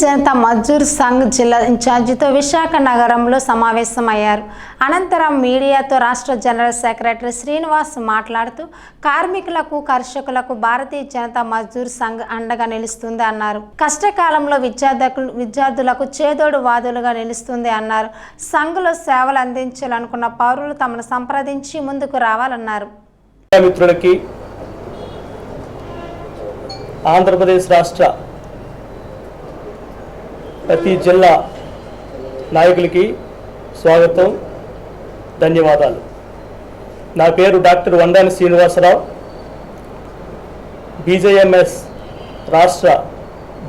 జనతా మజ్దూర్ సంఘ్ జిల్లా ఇన్ఛార్జితో విశాఖ నగరంలో సమావేశమయ్యారు. అనంతరం మీడియాతో రాష్ట్ర జనరల్ సెక్రటరీ శ్రీనివాస్ మాట్లాడుతూ కార్మికులకు కర్షకులకు భారతీయ జనతా మజ్దూర్ సంఘ్ అండగా నిలుస్తుంది అన్నారు. కష్టకాలంలో విద్యార్థులు విద్యార్థులకు చేదోడు వాదులుగా నిలుస్తుంది అన్నారు. సంఘ్లో సేవలు అందించాలనుకున్న పౌరులు తమను సంప్రదించి ముందుకు రావాలన్నారు. మిత్రులకి ఆంధ్రప్రదేశ్ రాష్ట్ర ప్రతి జిల్లా నాయకులకి స్వాగతం ధన్యవాదాలు. నా పేరు డాక్టర్ వండాని శ్రీనివాసరావు. బీజేఎంఎస్ రాష్ట్ర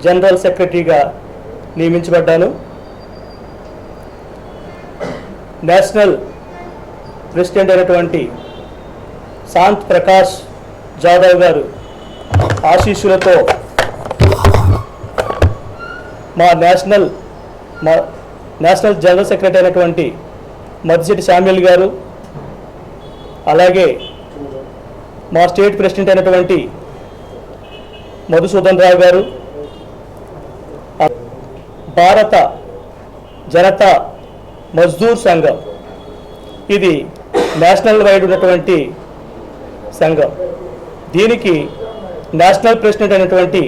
జనరల్ సెక్రటరీగా నియమించబడ్డాను. నేషనల్ ప్రెసిడెంట్ అయినటువంటి శాంత్ ప్రకాష్ జాదవ్ గారు ఆశీస్సులతో మా నేషనల్ మా నేషనల్ జనరల్ సెక్రటరీ అయినటువంటి మద్దిశెట్టి శామ్యుల్ గారు అలాగే మా స్టేట్ ప్రెసిడెంట్ అయినటువంటి మధుసూదన్ రావు గారు భారత జనతా మజ్దూర్ సంఘం. ఇది నేషనల్ వైడ్ ఉన్నటువంటి సంఘం. దీనికి నేషనల్ ప్రెసిడెంట్ అయినటువంటి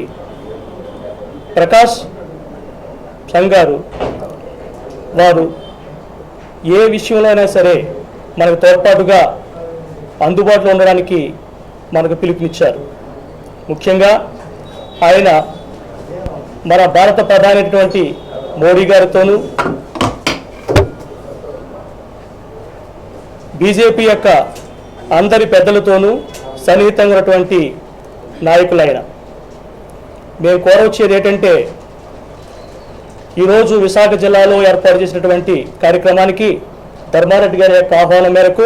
ప్రకాష్ సంఘ్ వారు ఏ విషయంలో అయినా సరే మనకు తోడ్పాటుగా అందుబాటులో ఉండడానికి మనకు పిలుపునిచ్చారు. ముఖ్యంగా ఆయన మన భారత ప్రధాని మోడీ గారితోనూ బీజేపీ యొక్క అందరి పెద్దలతోనూ సన్నిహితంగా ఉన్నటువంటి నాయకులైన. మేము కోరవచ్చేది ఏంటంటే ఈరోజు విశాఖ జిల్లాలో ఏర్పాటు చేసినటువంటి కార్యక్రమానికి ధర్మారెడ్డి గారి యొక్క ఆహ్వానం మేరకు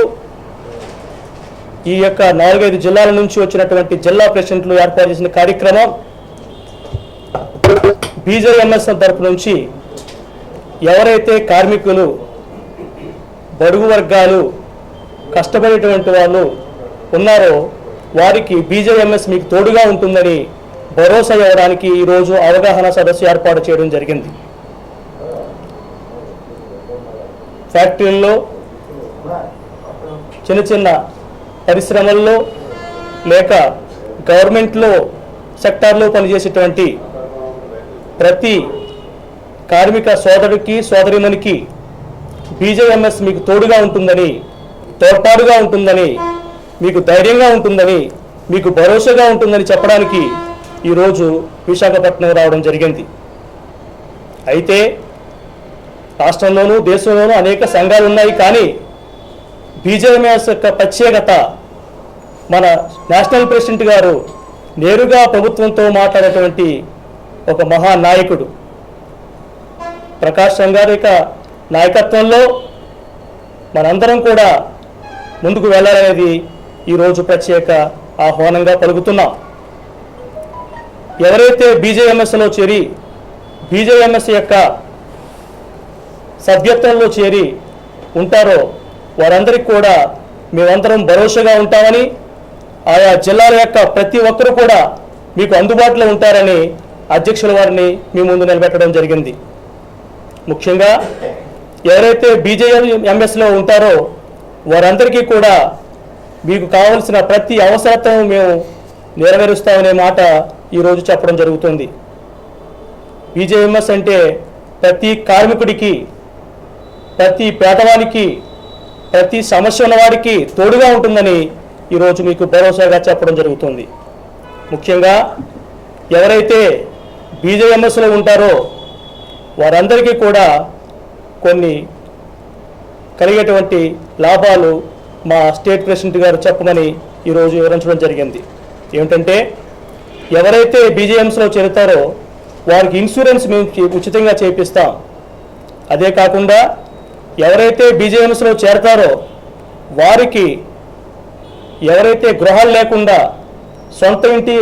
ఈ యొక్క నాలుగైదు జిల్లాల నుంచి వచ్చినటువంటి జిల్లా ప్రెసిడెంట్లు ఏర్పాటు చేసిన కార్యక్రమం బీజేఎంఎస్ తరపు నుంచి ఎవరైతే కార్మికులు బడుగు వర్గాలు కష్టపడేటువంటి వాళ్ళు ఉన్నారో వారికి బీజేఎంఎస్ మీకు తోడుగా ఉంటుందని భరోసా ఇవ్వడానికి ఈరోజు అవగాహన సదస్సు ఏర్పాటు చేయడం జరిగింది. ఫ్యాక్టరీల్లో చిన్న చిన్న పరిశ్రమల్లో లేక గవర్నమెంట్లో సెక్టార్లో పనిచేసేటువంటి ప్రతి కార్మిక సోదరుడికి సోదరిమనికి బీజేఎంఎస్ మీకు తోడుగా ఉంటుందని తోడ్పాటుగా ఉంటుందని మీకు ధైర్యంగా ఉంటుందని మీకు భరోసాగా ఉంటుందని చెప్పడానికి ఈరోజు విశాఖపట్నం రావడం జరిగింది. అయితే రాష్ట్రంలోనూ దేశంలోనూ అనేక సంఘాలు ఉన్నాయి. కానీ బీజేఎంఎస్ యొక్క ప్రత్యేకత మన నేషనల్ ప్రెసిడెంట్ గారు నేరుగా ప్రభుత్వంతో మాట్లాడేటువంటి ఒక మహానాయకుడు. ప్రకాష్ గారి యొక్క నాయకత్వంలో మనందరం కూడా ముందుకు వెళ్ళాలనేది ఈరోజు ప్రత్యేక ఆహ్వానంగా పలుకుతున్నాం. ఎవరైతే బీజేఎంఎస్లో చేరి బీజేఎంఎస్ యొక్క సభ్యత్వంలో చేరి ఉంటారో వారందరికీ కూడా మేమందరం భరోసాగా ఉంటామని ఆయా జిల్లాల యొక్క ప్రతి ఒక్కరు కూడా మీకు అందుబాటులో ఉంటారని అధ్యక్షుల వారిని మీ ముందు నిలబెట్టడం జరిగింది. ముఖ్యంగా ఎవరైతే బీజేఎంఎస్లో ఉంటారో వారందరికీ కూడా మీకు కావలసిన ప్రతి అవసరతను మేము నెరవేరుస్తామనే మాట ఈరోజు చెప్పడం జరుగుతుంది. బీజేఎంఎస్ అంటే ప్రతి కార్మికుడికి ప్రతి పేదవానికి ప్రతి సమస్య ఉన్నవాడికి తోడుగా ఉంటుందని ఈరోజు మీకు భరోసాగా చెప్పడం జరుగుతుంది. ముఖ్యంగా ఎవరైతే బీజేఎంఎస్లో ఉంటారో వారందరికీ కూడా కొన్ని కలిగేటువంటి లాభాలు మా స్టేట్ ప్రెసిడెంట్ గారు చెప్పమని ఈరోజు వివరించడం జరిగింది. ఏమిటంటే ఎవరైతే బీజేఎంస్లో చేరుతారో వారికి ఇన్సూరెన్స్ మేము ఉచితంగా చేపిస్తాం. అదే కాకుండా ఎవరైతే బీజేఎంస్లో చేరతారో వారికి ఎవరైతే గృహాలు లేకుండా సొంత ఇంటి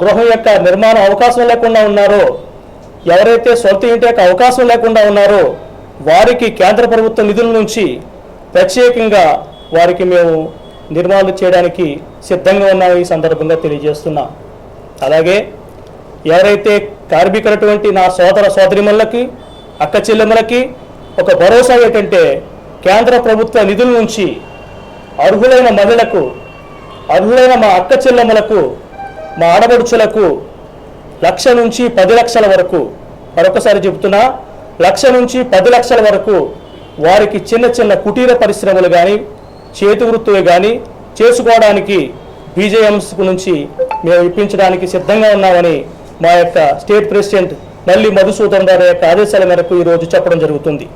గృహం యొక్క నిర్మాణ అవకాశం లేకుండా ఉన్నారో ఎవరైతే సొంత ఇంటి యొక్క అవకాశం లేకుండా ఉన్నారో వారికి కేంద్ర ప్రభుత్వ నిధుల నుంచి ప్రత్యేకంగా వారికి మేము నిర్మాణాలు చేయడానికి సిద్ధంగా ఉన్నాము ఈ సందర్భంగా తెలియజేస్తున్నాం. అలాగే ఎవరైతే కార్మికులటువంటి నా సోదర సోదరిమల్లకి అక్క చెల్లెమ్మలకి ఒక భరోసా ఏంటంటే కేంద్ర ప్రభుత్వ నిధుల నుంచి అర్హులైన మహిళలకు అర్హులైన మా అక్క చెల్లెమ్మలకు మా ఆడబడుచులకు లక్ష నుంచి పది లక్షల వరకు మరొకసారి చెబుతున్నా లక్ష నుంచి పది లక్షల వరకు వారికి చిన్న చిన్న కుటీర పరిశ్రమలు కానీ చేతి వృత్తులు కానీ చేసుకోవడానికి బీజేఎంస్ నుంచి మేము ఇప్పించడానికి సిద్ధంగా ఉన్నామని మా యొక్క స్టేట్ ప్రెసిడెంట్ నల్లి మధుసూదన్ గారి యొక్క ఆదేశాల మేరకు ఈరోజు చెప్పడం జరుగుతుంది.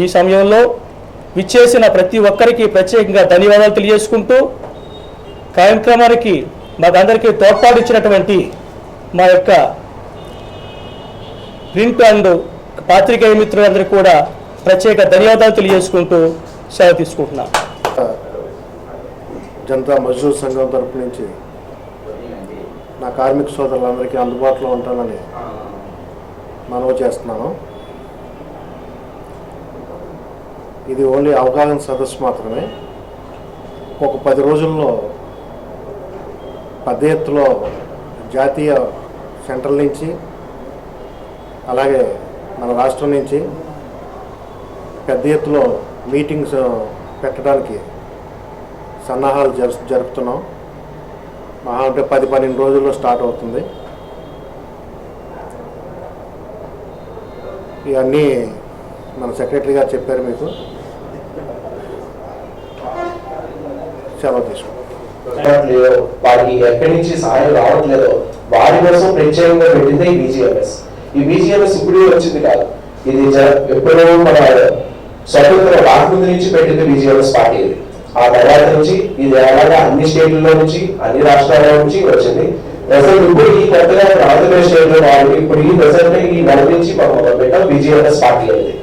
ఈ సమయంలో విచ్చేసిన ప్రతి ఒక్కరికి ప్రత్యేకంగా ధన్యవాదాలు తెలియజేసుకుంటూ కార్యక్రమానికి మాకందరికీ తోడ్పాటు ఇచ్చినటువంటి మా యొక్క ప్రింట్ అండ్ పాత్రికేయ మిత్రులందరికీ కూడా ప్రత్యేక ధన్యవాదాలు తెలియజేసుకుంటూ సెలవు తీసుకుంటున్నాను జనతా మజూర్ సంఘం తరపు నుంచి నా కార్మిక సోదరులందరికీ అందుబాటులో ఉంటానని మనవి చేస్తున్నాను. ఇది ఓన్లీ అవగాహన సదస్సు మాత్రమే. ఒక పది రోజుల్లో పెద్ద ఎత్తులో జాతీయ సెంట్రల్ నుంచి అలాగే మన రాష్ట్రం నుంచి పెద్ద ఎత్తులో మీటింగ్స్ పెట్టడానికి సన్నాహాలు జరు జరుపుతున్నాం. మహా అంటే పది పన్నెండు రోజుల్లో స్టార్ట్ అవుతుంది. ఇవన్నీ మన సెక్రటరీ గారు చెప్పారు మీకు. సెలవు తీసుకుంటాం వారికి ఎక్కడి నుంచి సహాయం రావట్లేదో వారి కోసం ప్రత్యేకంగా పెట్టిందే ఈ బీజీఎంఎస్ ఈ బీజీఎంఎస్ ఇప్పుడే వచ్చింది కాదు. ఇది ఎప్పుడో మన స్వతంత్ర రాకముందు నుంచి పెట్టింది బీజీఎంఎస్ పార్టీ ఇది. ఆ తర్వాత నుంచి ఇది అలాగా అన్ని స్టేట్లలో నుంచి అన్ని రాష్ట్రాల నుంచి వచ్చింది. ప్రజలు ఇప్పుడు ఈ కొత్తగా ఆంధ్రప్రదేశ్ స్టేట్లో వాళ్ళు ఇప్పుడు ఈ ప్రజెంట్ ఈ నెల నుంచి మనం మొదలు పెట్టాం పార్టీ అనేది